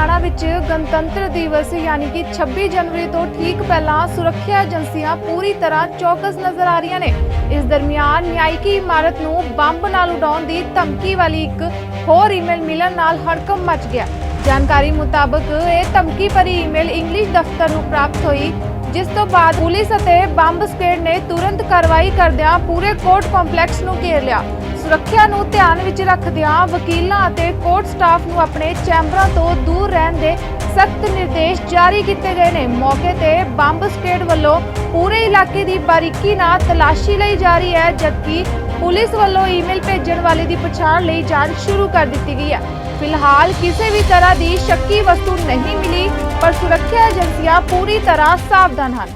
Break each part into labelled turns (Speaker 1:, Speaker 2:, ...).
Speaker 1: ਹਰਿਆਣਾ ਵਿੱਚ ਗਣਤੰਤਰ ਦਿਵਸ ਯਾਨੀ ਕਿ 26 ਜਨਵਰੀ ਤੋਂ ਠੀਕ ਪਹਿਲਾਂ ਸੁਰੱਖਿਆ ਏਜੰਸੀਆਂ ਪੂਰੀ ਤਰ੍ਹਾਂ ਚੌਕਸ ਨਜ਼ਰ ਆ ਰਹੀਆਂ ਨੇ। ਇਸ ਦਰਮਿਆਨ ਨਿਆਇਕੀ ਇਮਾਰਤ ਨੂੰ ਬੰਬ ਨਾਲ ਉਡਾਉਣ ਦੀ ਧਮਕੀ ਵਾਲੀ ਇੱਕ ਹੋਰ ਈਮੇਲ ਮਿਲਣ ਨਾਲ ਹੜਕੰਪ ਮਚ ਗਿਆ। ਜਾਣਕਾਰੀ ਮੁਤਾਬਕ ਇਹ ਧਮਕੀ ਭਰੀ ਈਮੇਲ ਇੰਗਲਿਸ਼ ਦਫ਼ਤਰ ਨੂੰ ਪ੍ਰਾਪਤ ਹੋਈ, ਜਿਸ ਤੋਂ ਬਾਅਦ ਪੁਲਿਸ ਅਤੇ ਬੰਬ ਸਕੁਐਡ ਨੇ ਤੁਰੰਤ ਕਾਰਵਾਈ ਕਰਦਿਆਂ ਪੂਰੇ ਕੋਰਟ ਕੰਪਲੈਕਸ ਨੂੰ ਘੇਰ ਲਿਆ। ਸੁਰੱਖਿਆ ਨੂੰ ਧਿਆਨ ਵਿੱਚ ਰੱਖਦਿਆਂ ਵਕੀਲਾਂ ਅਤੇ ਕੋਰਟ ਸਟਾਫ ਨੂੰ ਆਪਣੇ ਚੈਂਬਰਾਂ ਤੋਂ ਦੂਰ ਰਹਿਣ ਦੇ ਸਖਤ ਨਿਰਦੇਸ਼ ਜਾਰੀ ਕੀਤੇ ਗਏ ਨੇ। ਮੌਕੇ ਤੇ ਬੰਬ ਸਕੁਐਡ ਵੱਲੋਂ ਪੂਰੇ ਇਲਾਕੇ ਦੀ ਬਾਰੀਕੀ ਨਾਲ ਤਲਾਸ਼ੀ ਲਈ ਜਾ ਰਹੀ ਹੈ, ਜਦਕਿ ਪੁਲਿਸ ਵੱਲੋਂ ਈਮੇਲ ਭੇਜਣ ਵਾਲੇ ਦੀ ਪਛਾਣ ਲਈ ਜਾਂਚ ਸ਼ੁਰੂ ਕਰ ਦਿੱਤੀ ਗਈ ਹੈ। ਫਿਲਹਾਲ ਕਿਸੇ ਵੀ ਤਰ੍ਹਾਂ ਦੀ ਸ਼ੱਕੀ ਵਸਤੂ ਨਹੀਂ ਮਿਲੀ, ਪਰ ਸੁਰੱਖਿਆ ਏਜੰਸੀਆਂ ਪੂਰੀ ਤਰ੍ਹਾਂ ਸਾਵਧਾਨ ਹਨ।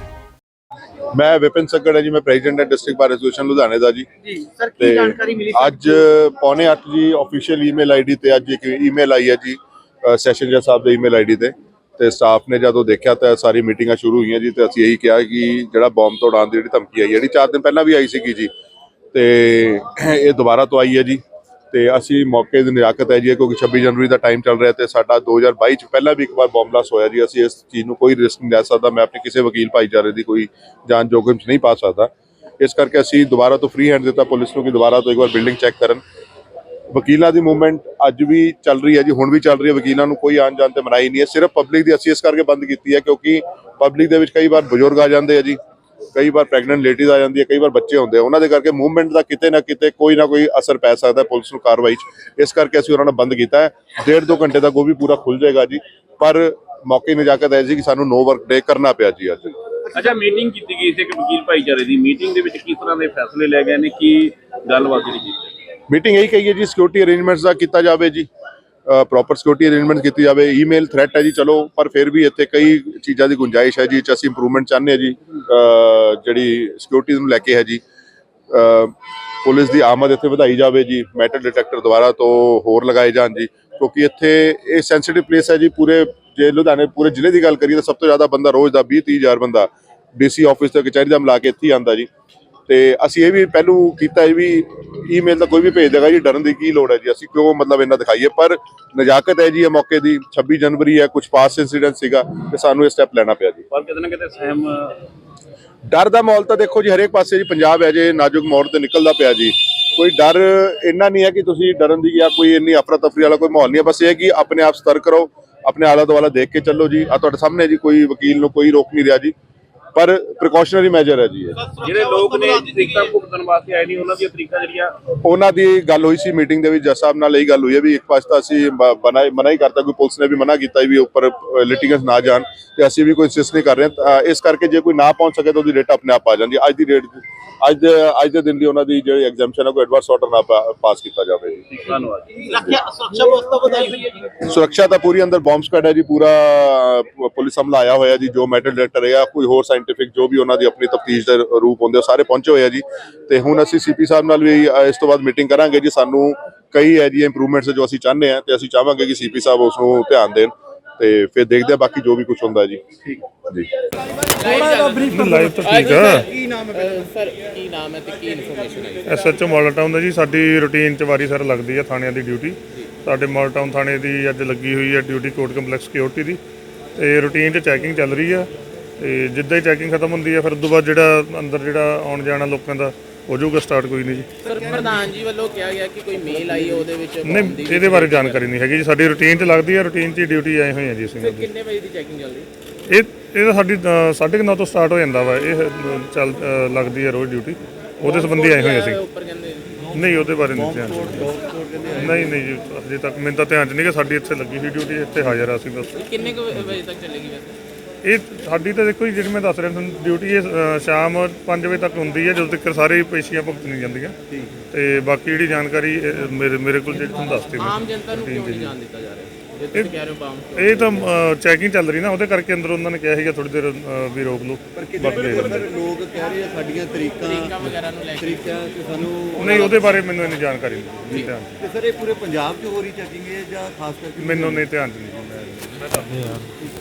Speaker 2: ਮੈਂ ਵਿਪਿਨ ਸੱਗੜ ਹੈ ਜੀ ਮੈਂ ਪ੍ਰੈਜ਼ੀਡੈਂਟ ਹੈ ਡਿਸਟ੍ਰਿਕਟ ਬਾਰ ਐਸੋਸੀਏਸ਼ਨ ਲੁਧਿਆਣੇ ਦਾ ਜੀ।
Speaker 3: ਜੀ ਸਰ ਕੀ ਜਾਣਕਾਰੀ ਮਿਲੀ ਸਰ?
Speaker 2: ਅੱਜ ਪੌਣੇ 8 ਜੀ ਆਫੀਸ਼ੀਅਲ ਈਮੇਲ ਆਈਡੀ ਤੇ ਅੱਜ ਇੱਕ ਈਮੇਲ ਆਈ ਹੈ ਜੀ ਸੈਸ਼ਨ ਜੱਜ ਸਾਹਿਬ ਦੇ ਈਮੇਲ ਆਈਡੀ ਤੇ। ਤੇ ਸਟਾਫ ਨੇ ਜਦੋਂ ਦੇਖਿਆ ਤਾਂ ਸਾਰੀ ਮੀਟਿੰਗਾਂ ਸ਼ੁਰੂ ਹੋਈਆਂ ਜੀ ਤੇ ਅਸੀਂ ਇਹੀ ਕਿਹਾ ਕਿ ਜਿਹੜਾ ਬੰਬ ਤੋਂ ਉਡਾਉਣ ਦੀ ਜਿਹੜੀ ਧਮਕੀ ਆਈ ਜਿਹੜੀ 4 ਦਿਨ ਪਹਿਲਾਂ ਵੀ ਆਈ ਸੀਗੀ ਜੀ। ਤੇ ਇਹ ਦੁਬਾਰਾ ਤੋਂ ਆਈ ਹੈ ਜੀ। ਤੇ ਅਸੀਂ ਮੌਕੇ ਦੀ ਨਿਰਾਕਤ ਹੈ ਜੀ ਕਿਉਂਕਿ 26 ਜਨਵਰੀ ਦਾ ਟਾਈਮ ਚੱਲ ਰਿਹਾ ਤੇ ਸਾਡਾ 2022 ਚ ਪਹਿਲਾਂ ਵੀ ਇੱਕ ਵਾਰ ਬੰਬ ਬਲਾਸਟ ਹੋਇਆ ਜੀ, ਅਸੀਂ ਇਸ ਚੀਜ਼ ਨੂੰ ਕੋਈ ਰਿਸਕ ਨਹੀਂ ਲੈ ਸਕਦਾ, ਮੈਂ ਆਪਣੇ ਕਿਸੇ ਵਕੀਲ ਭਾਈਚਾਰੇ ਦੀ ਕੋਈ ਜਾਨ ਜੋਖਮ ਚ ਨਹੀਂ ਪਾ ਸਕਦਾ। ਇਸ ਕਰਕੇ ਅਸੀਂ ਦੁਬਾਰਾ ਤੋਂ ਫ੍ਰੀ ਹੈਂਡ ਦਿੱਤਾ ਪੁਲਿਸ ਨੂੰ ਕਿ ਦੁਬਾਰਾ ਤੋਂ ਇੱਕ ਵਾਰ ਬਿਲਡਿੰਗ ਚੈੱਕ ਕਰਨ। ਵਕੀਲਾਂ ਦੀ ਮੂਵਮੈਂਟ ਅੱਜ ਵੀ ਚੱਲ ਰਹੀ ਹੈ ਜੀ, ਹੁਣ ਵੀ ਚੱਲ ਰਹੀ ਹੈ, ਵਕੀਲਾਂ ਨੂੰ ਕੋਈ ਆਣ ਜਾਣ ਤੇ ਮਨਾਈ ਨਹੀਂ ਹੈ। ਸਿਰਫ ਪਬਲਿਕ ਦੀ ਅਸੀਂ ਇਸ ਕਰਕੇ ਬੰਦ ਕੀਤੀ ਹੈ ਕਿਉਂਕਿ ਪਬਲਿਕ ਦੇ ਵਿੱਚ ਕਈ ਵਾਰ ਬਜ਼ੁਰਗ ਆ ਜਾਂਦੇ ਆ ਜੀ ਕਈ ਵਾਰ ਪ੍ਰੈਗਨੈਂਟ ਲੇਡੀਜ਼ ਆ ਜਾਂਦੀ ਹੈ ਕਈ ਵਾਰ ਬੱਚੇ ਹੁੰਦੇ ਆ। ਉਹਨਾਂ ਦੇ ਕਰਕੇ ਮੂਵਮੈਂਟ ਦਾ ਕਿਤੇ ਨਾ ਕਿਤੇ ਕੋਈ ਨਾ ਕੋਈ ਅਸਰ ਪੈ ਸਕਦਾ ਪੁਲਿਸ ਨੂੰ ਕਾਰਵਾਈ 'ਚ। ਇਸ ਕਰਕੇ ਅਸੀਂ ਉਹਨਾਂ ਨੂੰ ਬੰਦ ਕੀਤਾ ਹੈ। ਡੇਢ ਦੋ ਘੰਟੇ ਤੱਕ ਉਹ ਵੀ ਪੂਰਾ ਖੁੱਲ ਜਾਏਗਾ ਜੀ। ਪਰ ਮੌਕੇ ਨਜਾਕਤ ਹੈ ਜੀ ਕਿ ਸਾਨੂੰ ਨੋ ਵਰਕ ਡੇ ਕਰਨਾ ਪਿਆ ਜੀ ਅੱਜ।
Speaker 4: ਅੱਛਾ ਮੀਟਿੰਗ ਕੀਤੀ ਗਈ ਸੀ ਇੱਕ ਵਕੀਲ ਭਾਈਚਾਰੇ ਦੀ। ਮੀਟਿੰਗ ਦੇ ਵਿੱਚ ਕਿਸ ਤਰ੍ਹਾਂ ਦੇ ਫੈਸਲੇ ਲਏ ਗਏ ਨੇ? ਕੀ ਗੱਲਬਾਤ ਜਿਹੜੀ ਕੀਤੀ?
Speaker 2: ਮੀਟਿੰਗ ਇਹੀ ਕਹੀ ਹੈ ਜੀ ਸਿਕਿਉਰਿਟੀ ਅਰੇਂਜਮੈਂਟਸ ਦਾ ਕੀਤਾ ਜਾਵੇ ਜੀ। ਪ੍ਰੋਪਰ ਸਿਕਿਉਰਿਟੀ ਅਰੇਂਜਮੈਂਟ ਕੀਤੀ ਜਾਵੇ। ਈਮੇਲ ਥ੍ਰੈਟ ਹੈ ਜੀ, ਚਲੋ, ਪਰ ਫਿਰ ਵੀ ਇੱਥੇ ਕਈ ਚੀਜ਼ਾਂ ਦੀ ਗੁੰਜਾਇਸ਼ ਹੈ ਜੀ 'ਚ ਅਸੀਂ ਇੰਪਰੂਵਮੈਂਟ ਚਾਹੁੰਦੇ ਹਾਂ ਜੀ। ਜਿਹੜੀ ਸਿਕਿਉਰਿਟੀ ਨੂੰ ਲੈ ਕੇ ਹੈ ਜੀ। ਪੁਲਿਸ ਦੀ ਆਮਦ ਇੱਥੇ ਵਧਾਈ ਜਾਵੇ ਜੀ ਮੈਟਲ ਡਿਟੈਕਟਰ ਦੁਆਰਾ ਤੋਂ ਹੋਰ ਲਗਾਏ ਜਾਣ ਜੀ, ਕਿਉਂਕਿ ਇੱਥੇ ਇਹ ਸੈਂਸਿਟਿਵ ਪਲੇਸ ਹੈ ਜੀ, ਪੂਰੇ ਜੇ ਲੁਧਿਆਣੇ, ਪੂਰੇ ਜ਼ਿਲ੍ਹੇ ਦੀ ਗੱਲ ਕਰੀਏ ਤਾਂ ਸਭ ਤੋਂ ਜ਼ਿਆਦਾ ਬੰਦਾ ਰੋਜ਼ ਦਾ 20 30 ਹਜ਼ਾਰ ਬੰਦਾ ਡੀਸੀ ਆਫਿਸ ਤੇ ਕਚਹਿਰੀ ਦਾ ਮਿਲਾ ਕੇ ਇੱਥੇ ਹੀ ਆਂਦਾ ਜੀ। ਤੇ ਅਸੀਂ ਇਹ ਵੀ ਪਹਿਲੂ ਕੀਤਾ ਇਹ ਵੀ ਈਮੇਲ ਤਾਂ ਕੋਈ ਵੀ ਭੇਜ ਦੇਗਾ ਜੀ ਡਰਨ ਦੀ ਕੀ ਲੋੜ ਹੈ ਜੀ? ਅਸੀਂ ਕਿਉਂ ਮਤਲਬ ਇਹਨਾਂ ਦਿਖਾਈਏ? ਪਰ ਨਜਾਕਤ ਹੈ ਜੀ ਇਹ ਮੌਕੇ ਦੀ 26 ਜਨਵਰੀ ਹੈ ਕੁਝ ਪਾਸ ਇੰਸੀਡੈਂਟ ਸੀਗਾ ਤੇ ਸਾਨੂੰ ਇਹ ਸਟੈਪ ਲੈਣਾ ਪਿਆ ਜੀ।
Speaker 4: ਪਰ ਕਿਤੇ ਨਾ ਕਿਤੇ ਸਹਿਮ
Speaker 2: ਡਰ ਦਾ ਮਾਹੌਲ ਤਾਂ ਦੇਖੋ ਜੀ ਹਰੇਕ ਪਾਸੇ ਜੀ ਪੰਜਾਬ ਹੈ ਜੇ ਨਾਜ਼ੁਕ ਮੋੜ ਤੇ ਨਿਕਲਦਾ ਪਿਆ ਜੀ। ਕੋਈ ਡਰ ਇੰਨਾ ਨਹੀਂ ਹੈ ਕਿ ਤੁਸੀਂ ਡਰਨ ਦੀ ਜਾਂ ਕੋਈ ਇੰਨੀ ਅਫਰਾ ਤਫਰੀ ਵਾਲਾ ਕੋਈ ਮਾਹੌਲ ਨਹੀਂ ਹੈ ਬਸ ਇਹ ਹੈ ਕਿ ਆਪਣੇ ਆਪ ਸਤਰਕ ਰਹੋ ਆਪਣੇ ਆਲਾ ਦੁਆਲਾ ਦੇਖ ਕੇ ਚੱਲੋ ਜੀ। ਆ ਤੁਹਾਡੇ ਸਾਹਮਣੇ ਜੀ ਕੋਈ ਵਕੀਲ ਨੂੰ ਕੋਈ ਰੋਕ ਨਹੀਂ ਰਿਹਾ ਜੀ। ਪਰ ਪ੍ਰੀਕਾਸ਼ਨਰੀ ਮੈਜਰ ਹੈ ਜੀ ਇਹ।
Speaker 4: ਜਿਹੜੇ ਲੋਕ ਨੇ ਤਰੀਕਾਂ ਭੁਗਤਣ ਵਾਸਤੇ ਆਏ ਨਹੀਂ ਉਹਨਾਂ ਦੀਆਂ ਤਰੀਕਾਂ ਜਿਹੜੀਆਂ
Speaker 2: ਉਹਨਾਂ ਦੀ ਗੱਲ ਹੋਈ ਸੀ ਮੀਟਿੰਗ ਦੇ ਵਿੱਚ ਜੱਜ ਸਾਹਿਬ ਨਾਲ ਇਹੀ ਗੱਲ ਹੋਈ ਹੈ ਵੀ ਇੱਕ ਪਾਸੇ ਤਾਂ ਅਸੀਂ ਬ- ਬਣਾ ਮਨਾ ਹੀ ਕਰਤਾ ਕੋਈ ਪੁਲਿਸ ਨੇ ਵੀ ਮਨਾ ਕੀਤਾ ਵੀ ਉੱਪਰ ਲਿਟੀਗੈਂਸ ਨਾ ਜਾਣ ਤੇ ਅਸੀਂ ਵੀ ਕੋਈ ਇੰਸਿਸਟ ਨਹੀਂ ਕਰ ਰਹੇ। ਇਸ ਕਰਕੇ ਜੇ ਕੋਈ ਨਾ ਪਹੁੰਚ ਸਕੇ ਤਾਂ ਉਹਦੀ ਡੇਟ ਆਪਣੇ ਆਪ ਆ ਜਾਂਦੀ। ਅੱਜ ਦੀ ਡੇਟ ਅੱਜ ਦੇ ਅੱਜ ਦੇ ਦਿਨ ਦੀ ਉਹਨਾਂ ਦੀ ਜਿਹੜੀ ਐਗਜ਼ਾਮਸ਼ਨ ਹੈ ਕੋਈ ਐਡਵਾਂਸ ਆਰਡਰ ਨਾ ਪਾਸ ਕੀਤਾ ਜਾਵੇ। ਜੀ।
Speaker 4: ਧੰਨਵਾਦ
Speaker 3: ਸੁਰੱਖਿਆ ਵਿਵਸਥਾ ਵਧਾਈ ਹੋਈ ਹੈ ਜੀ।
Speaker 2: ਸੁਰੱਖਿਆ ਤਾਂ ਪੂਰੀ ਅੰਦਰ ਬੰਬ ਸਕੁਐਡ ਹੈ ਜੀ ਪੂਰਾ ਪੁਲਿਸ ਹਮਲਾ ਆਇਆ ਹੋਇਆ ਜੀ ਜੋ ਮੈਟਲ ਡਿਟੈਕਟਰ ਹੈ ਕੋਈ ਹੋਰ ਸਾਇੰਟੀਫਿਕ ਜੋ ਵੀ ਉਹਨਾਂ ਦੀ ਆਪਣੀ ਤਫਤੀਸ਼ ਦੇ ਰੂਪ ਹੁੰਦੇ ਉਹ ਸਾਰੇ ਪਹੁੰਚੇ ਹੋਏ ਆ ਜੀ। ਤੇ ਹੁਣ ਅਸੀਂ ਸੀਪੀ ਸਾਹਿਬ ਨਾਲ ਵੀ ਇਸ ਤੋਂ ਬਾਅਦ ਮੀਟਿੰਗ ਕਰਾਂਗੇ ਜੀ। ਸਾਨੂੰ ਕਈ ਹੈ ਜੀ ਇੰਪਰੂਵਮੈਂਟਸ ਜੋ ਅਸੀਂ ਚਾਹੁੰਦੇ ਆ ਤੇ ਅਸੀਂ ਚਾਹਾਂਗੇ ਕਿ ਸੀਪੀ ਸਾਹਿਬ ਉਸ ਨੂੰ ਧਿਆਨ ਦੇਣ ਤੇ ਫਿਰ ਦੇਖਦੇ ਆ ਬਾਕੀ ਜੋ ਵੀ ਕੁਝ ਹੁੰਦਾ ਜੀ। ਠੀਕ ਜੀ।
Speaker 5: ਲਾਈਵ ਤਾਂ ਠੀਕ ਆ।
Speaker 3: ਕੀ ਨਾਮ ਹੈ
Speaker 6: ਸਰ ਕੀ ਨਾਮ ਹੈ ਤੇ ਕੀ ਇਨਫੋਰਮੇਸ਼ਨ ਹੈ
Speaker 5: ਐਸਐਚਓ ਮਾਡਲ ਟਾਊਨ ਦਾ ਜੀ ਸਾਡੀ ਰੁਟੀਨ ਚ ਵਾਰੀ ਸਰ ਲੱਗਦੀ ਆ ਥਾਣਿਆਂ ਦੀ ਡਿਊਟੀ ਸਾਡੇ ਮਾਡਲ ਟਾਊਨ ਥਾਣੇ ਦੀ ਅੱਜ ਲੱਗੀ ਹੋਈ ਹੈ ਡਿਊਟੀ ਕੋਰਟ ਕੰਪਲੈਕਸ ਸਿਕਿਉਰਿਟੀ ਦੀ। ਤੇ ਰੁਟੀਨ ਚ ਚੈਕਿੰਗ ਚੱਲ ਰਹੀ ਆ। ਤੇ ਜਿੱਦਾਂ ਹੀ ਚੈਕਿੰਗ ਖਤਮ ਹੁੰਦੀ ਆ ਫਿਰ ਉਦੋਂ ਬਾਅਦ ਜਿਹੜਾ ਅੰਦਰ ਜਿਹੜਾ ਆਉਣ ਜਾਣਾ ਲੋਕਾਂ ਦਾ ਹੋ ਜਾਊਗਾ ਸਟਾਰਟ ਕੋਈ ਨਹੀਂ ਜੀ।
Speaker 6: ਸਰ ਪ੍ਰਧਾਨ ਜੀ ਵੱਲੋਂ ਕਿਹਾ ਗਿਆ ਕਿ ਕੋਈ ਮੇਲ ਆਈ ਹੈ ਉਹਦੇ ਵਿੱਚ
Speaker 5: ਨਹੀਂ ਇਹਦੇ ਬਾਰੇ ਜਾਣਕਾਰੀ ਨਹੀਂ ਹੈਗੀ ਜੀ। ਸਾਡੀ ਰੁਟੀਨ ਚ ਲੱਗਦੀ ਆ ਰੁਟੀਨ ਚ ਡਿਊਟੀ ਆਏ ਹੋਏ ਆ ਜੀ ਅਸੀਂ।
Speaker 6: ਫਿਰ ਕਿੰਨੇ ਵਜੇ ਦੀ ਚੈਕਿੰਗ ਚੱਲ ਰਹੀ ਹੈ?
Speaker 5: ਇਹ ਇਹ ਤਾਂ ਸਾਡੀ ਅ, ਸਾਢੇ ਕੁ ਨੌ ਤੋਂ ਸਟਾਰਟ ਹੋ ਜਾਂਦਾ ਵਾ। ਇਹ ਅ, ਚੱਲ ਅ, ਲੱਗਦੀ ਹੈ ਰੋਜ਼ ਡਿਊਟੀ ਉਹਦੇ ਸੰਬੰਧੀ ਆਏ ਹੋਏ ਅਸੀਂ।
Speaker 6: ਉੱਪਰ ਕਹਿੰਦੇ
Speaker 5: ਨਹੀਂ ਉਹਦੇ ਬਾਰੇ ਨਹੀਂ ਧਿਆਨ ਨਹੀਂ ਨਹੀਂ ਜੀ ਅਜੇ ਤੱਕ ਮੈਨੂੰ ਤਾਂ ਧਿਆਨ ਚ ਨਹੀਂ ਕਿ ਸਾਡੀ ਇੱਥੇ ਲੱਗੀ ਸੀ ਡਿਊਟੀ ਇੱਥੇ ਹਾਜ਼ਰ ਆ ਅਸੀਂ ਬਸ।
Speaker 6: ਕਿੰਨੇ ਕੁ ਵਜੇ ਤੱਕ ਚੱਲੇਗੀ ਵੈਸੇ?
Speaker 5: ਇਹ ਸਾਡੀ ਤਾਂ ਦੇਖੋ ਜੀ ਜਿਹੜੀ ਮੈਂ ਦੱਸ ਰਿਹਾ ਤੁਹਾਨੂੰ ਡਿਊਟੀ ਇਹ ਅ, ਸ਼ਾਮ 5 ਵਜੇ ਤੱਕ ਹੁੰਦੀ ਹੈ ਜਦੋਂ ਤੱਕ ਸਾਰੇ ਪੇਸ਼ੀਆਂ ਭੁਗਤਣੀਆਂ ਜਾਂਦੀਆਂ। ਤੇ ਬਾਕੀ ਜਿਹੜੀ ਜਾਣਕਾਰੀ ਇਹ, ਮੇਰੇ ਮੇਰੇ ਕੋਲ ਜਿਹੜੀ ਤੁਹਾਨੂੰ ਦੱਸਤੀ ਮੈਂ।
Speaker 6: ਆਮ ਜਨਤਾ ਨੂੰ ਕਿਉਂ ਨਹੀਂ ਜਾਣ ਦਿੱਤਾ ਜਾ ਰਿਹਾ? ਜੇ ਤੁਸੀਂ ਕਹਿ ਰਹੇ ਹੋ ਬਾਮ
Speaker 5: ਇਹ ਤਾਂ ਚੈਕਿੰਗ ਚੱਲ ਰਹੀ ਨਾ ਉਹਦੇ ਕਰਕੇ ਅੰਦਰ ਉਹਨਾਂ ਨੇ ਕਿਹਾ ਸੀਗਾ ਥੋੜੀ ਦੇਰ ਅ, ਵੀ ਰੋਕ ਲਓ। ਬਾਕੀ ਦੇਖ ਲੈਂਦੇ।
Speaker 3: ਲੋਕ ਕਹਿ ਰਹੇ ਆ ਸਾਡੀਆਂ ਤਰੀਕਾਂ
Speaker 6: ਤਰੀਕਾਂ ਵਗੈਰਾ ਨੂੰ ਲੈ ਕੇ।
Speaker 3: ਤਰੀਕਾਂ ਕਿ ਸਾਨੂੰ
Speaker 5: ਨਹੀਂ ਉਹਦੇ ਬਾਰੇ ਮੈਨੂੰ ਇੰਨੀ ਜਾਣਕਾਰੀ ਨਹੀਂ। ਨਹੀਂ ਧਿਆਨ
Speaker 3: ਤੇ ਸਰ ਇਹ ਪੂਰੇ ਪੰਜਾਬ 'ਚ ਹੋ ਰਹੀ ਚੈਕਿੰਗ ਹੈ ਜਾਂ ਖਾਸ ਕਰਕੇ
Speaker 5: ਮੈਨੂੰ ਨਹੀਂ ਧਿਆਨ ਚ ਨਹੀਂ ਮੈਂ- ਮੈਂ ਦੱਸ